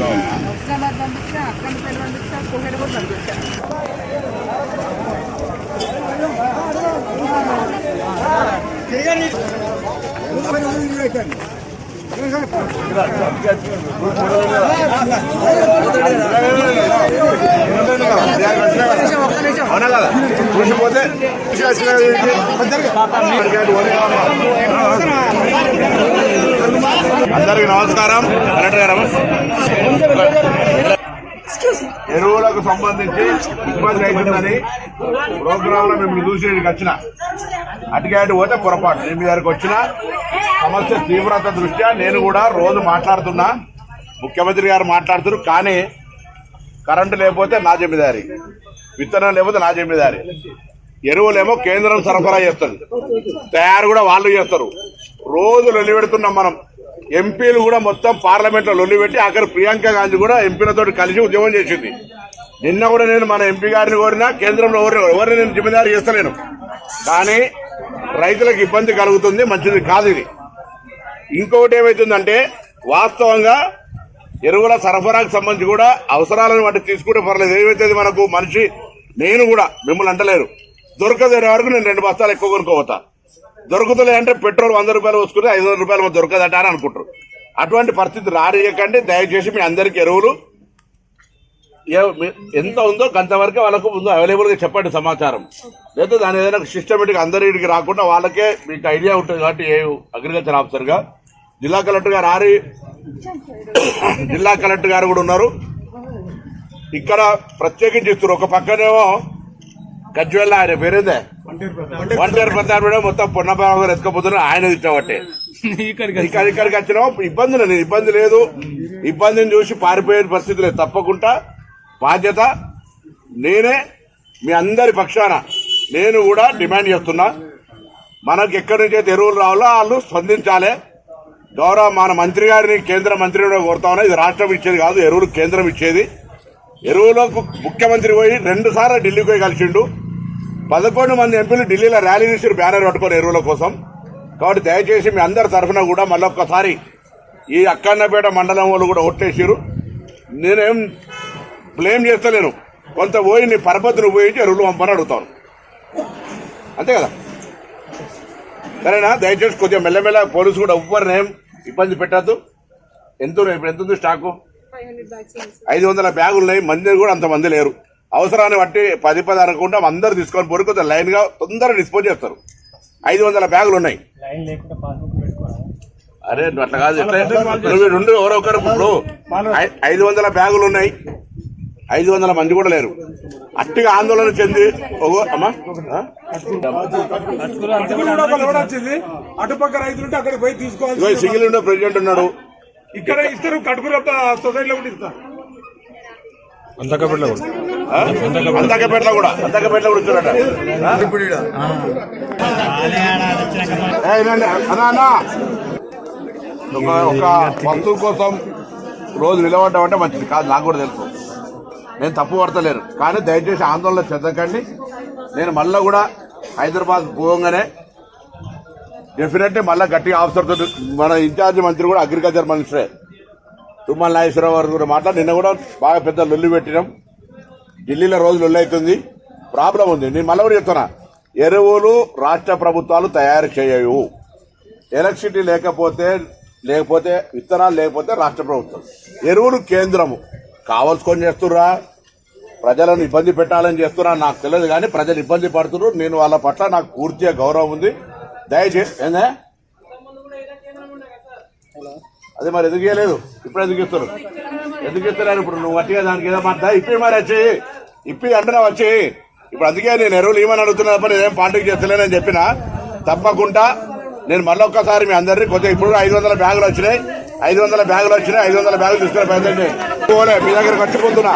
హుస్నాబాద్ పంపించా అక్కడిపల్లి పంపించా కూడా పంపించా అవునా కదా చూసిపోతే అందరికి నమస్కారం. కలెక్టర్ గారు ఎరువులకు సంబంధించి ఇబ్బంది అవుతుందని ప్రోగ్రామ్లో మేము చూసేకి వచ్చిన. అటుగాడు పోతే పొరపాటు. నేను మీ దగ్గరకు వచ్చిన. సమస్య తీవ్రత దృష్ట్యా నేను కూడా రోజు మాట్లాడుతున్నా. ముఖ్యమంత్రి గారు మాట్లాడుతున్నారు కానీ కరెంటు లేకపోతే నా జమీదారి. విత్తనం లేకపోతే నా జమీదారి. ఎరువులేమో కేంద్రం సరఫరా చేస్తుంది. తయారు కూడా వాళ్ళు చేస్తారు. రోజు లొల్లి పెడుతున్నాం మనం. ఎంపీలు కూడా మొత్తం పార్లమెంట్లో లొల్లి పెట్టి అక్కడ ప్రియాంక గాంధీ కూడా ఎంపీలతో కలిసి ఉద్యమం చేసింది. నిన్న కూడా నేను మన ఎంపీ గారిని కోరినా కేంద్రంలో ఎవరిని ఎవరిని నేను జిమ్మేదారి చేస్తలేను. కానీ రైతులకు ఇబ్బంది కలుగుతుంది మంచిది కాదు ఇది. ఇంకొకటి ఏమవుతుందంటే వాస్తవంగా ఎరువుల సరఫరాకు సంబంధించి కూడా అవసరాలను వాటి తీసుకుంటే పర్లేదు. ఏమైతుంది మనకు? మనిషి నేను కూడా మిమ్మల్ని అంటలేరు దొరకదేరే వరకు నేను రెండు బస్తాలు ఎక్కువ కొనుక్కోపోతా దొరుకుతలే అంటే పెట్రోల్ వంద రూపాయలు వస్తుంది ఐదు వందల రూపాయలు దొరకదట అని అనుకుంటారు. అటువంటి పరిస్థితి రానియకండి దయచేసి మీ అందరికీ ఎరువులు. ఏ- ఎంత ఉందో అంతవరకు వాళ్ళకు ముందు అవైలబుల్గా చెప్పండి సమాచారం. లేదా దాని ఏదైనా సిస్టమేటిక్ అందరికి రాకుండా వాళ్ళకే మీకు ఐడియా ఉంటుంది కాబట్టి ఏ అగ్రికల్చర్ ఆఫీసర్గా జిల్లా కలెక్టర్ గారు ఆరి జిల్లా కలెక్టర్ గారు కూడా ఉన్నారు. ఇక్కడ ప్రత్యేకించి ఇస్తారు ఒక పక్కనేమో గజ్వెల్ల ఆయన పేరేందే వంటేరు ప్రతాప్ రెడ్డి మొత్తం పొన్నబాబు గారు ఎత్తుకపోతున్నారు. ఆయన ఇచ్చాబట్టే ఇక్కడ ఇక్కడికి వచ్చినా ఇబ్బంది లేదు. ఇబ్బంది లేదు. ఇబ్బందిని చూసి పారిపోయే పరిస్థితి లేదు. తప్పకుండా బాధ్యత నేనే మీ అందరి పక్షాన నేను కూడా డిమాండ్ చేస్తున్నా. మనకి ఎక్కడి నుంచి అయితే ఎరువులు రావాలో వాళ్ళు స్పందించాలి. గౌరవ మన మంత్రి గారిని కేంద్ర మంత్రిని కూడా కోరుతా ఉన్నా. ఇది రాష్ట్రం ఇచ్చేది కాదు ఎరువులు కేంద్రం ఇచ్చేది. ఎరువులకు ముఖ్యమంత్రి పోయి రెండు సార్లు ఢిల్లీకి పోయి కలిసిండు. పదకొండు మంది ఎంపీలు ఢిల్లీలో ర్యాలీ తీసి బ్యానర్ పట్టుకొని ఎరువుల కోసం. కాబట్టి దయచేసి మీ అందరి తరఫున కూడా మళ్ళొక్కసారి ఈ అక్కన్నపేట మండలం వాళ్ళు కూడా ఒట్టేసారు నేనేం బ్లేమ్ చేస్తలేను. కొంత పోయి నీ పరపతిని ఉపయోగించి ఎరువులు పంపని అడుగుతాను. అంతే కదా? సరేనా? దయచేసి కొద్దిగా మెల్లమెల్ల పోలీసు కూడా ఎవ్వరిని ఇబ్బంది పెట్టద్దు. ఎంత? ఇప్పుడు ఎంత ఉంది స్టాకు ఐదు వందల బ్యాగులు ఉన్నాయి మంది కూడా అంత మంది లేరు. అవసరాన్ని బట్టి పది పది అనుకుంటే అందరు తీసుకొని పోరు కొంచెం లైన్గా తొందరగా డిస్పోజ్ చేస్తారు. ఐదు వందల బ్యాగులు ఉన్నాయి. అరే అట్లా కాదు. నువ్వు రెండు ఎవరో ఒకరు ఇప్పుడు ఐదు వందల బ్యాగులు ఉన్నాయి. ఐదు వందల మంది కూడా లేరు. అట్టిగా ఆందోళన చెంది అమ్మా అటుపక్క రైతులుంటే అక్కడికి పోయి తీసుకోవాలి సింగిల్ విండో ప్రెసిడెంట్ ఉన్నాడు. ఇక్కడ ఇస్తారు కటుకుల సొసైటీలో కూడా ఇస్తారు ఆ? అందాకపేటలో కూడా అందాకపేటలో కూడా. ఒక ఒక వస్తువు కోసం రోజు నిలబడ్డం అంటే మంచిది. కాదు నాకు కూడా తెలుసు. నేను తప్పు పడతలేను. కానీ దయచేసి ఆందోళన చెందకండి. నేను మళ్ళీ కూడా హైదరాబాద్ పోగానే డెఫినెట్ మళ్ళీ గట్టిగా ఆఫీసర్ తోటి మన ఇన్ఛార్జ్ మంత్రి కూడా అగ్రికల్చర్ మినిస్టరే. తుమ్మల నాగేశ్వరరావు గారు కూడా మాట్లాడి నిన్న కూడా బాగా పెద్ద లొల్లి పెట్టినాం. ఢిల్లీలో రోజు లొల్లి అవుతుంది ప్రాబ్లం ఉంది. నేను మళ్ళీ చెప్తున్నా. ఎరువులు రాష్ట్ర ప్రభుత్వాలు తయారు చేయవు. ఎలక్ట్రిసిటీ లేకపోతే లేకపోతే విత్తనాలు లేకపోతే రాష్ట్ర ప్రభుత్వం. ఎరువులు కేంద్రము. కావలసుకొని చేస్తుర్రా. ప్రజలను ఇబ్బంది పెట్టాలని చేస్తున్నా నాకు తెలియదు కానీ ప్రజలు ఇబ్బంది పడుతున్నారు. నేను వాళ్ళ పట్ల నాకు పూర్తిగా గౌరవం ఉంది. దయచేసి ఏందే? అదే మరి ఎందుకు ఇవ్వలేదు ఇప్పుడు ఎందుకు ఇస్తారు ఎందుకు ఇస్తున్నారు ఇప్పుడు నువ్వు గట్టిగా దానికి ఏదో మాట ఇప్పి మరి వచ్చి. ఇప్పి అంటున్నా వచ్చి. ఇప్పుడు అందుకే నేను ఎరువులు ఏమని అడుగుతున్నా తప్ప నేనేం పార్టీకి చేస్తలేనని చెప్పిన. తప్పకుండా నేను మళ్ళొక్కసారి మీ అందరినీ కొద్దిగా ఇప్పుడు ఐదు వందల బ్యాగులు వచ్చినాయి. ఐదు వందల బ్యాగులు వచ్చినాయి. ఐదు వందల బ్యాగులు తీసుకునే పెద్దండి పోలే మీ దగ్గరకు వచ్చిపోతున్నా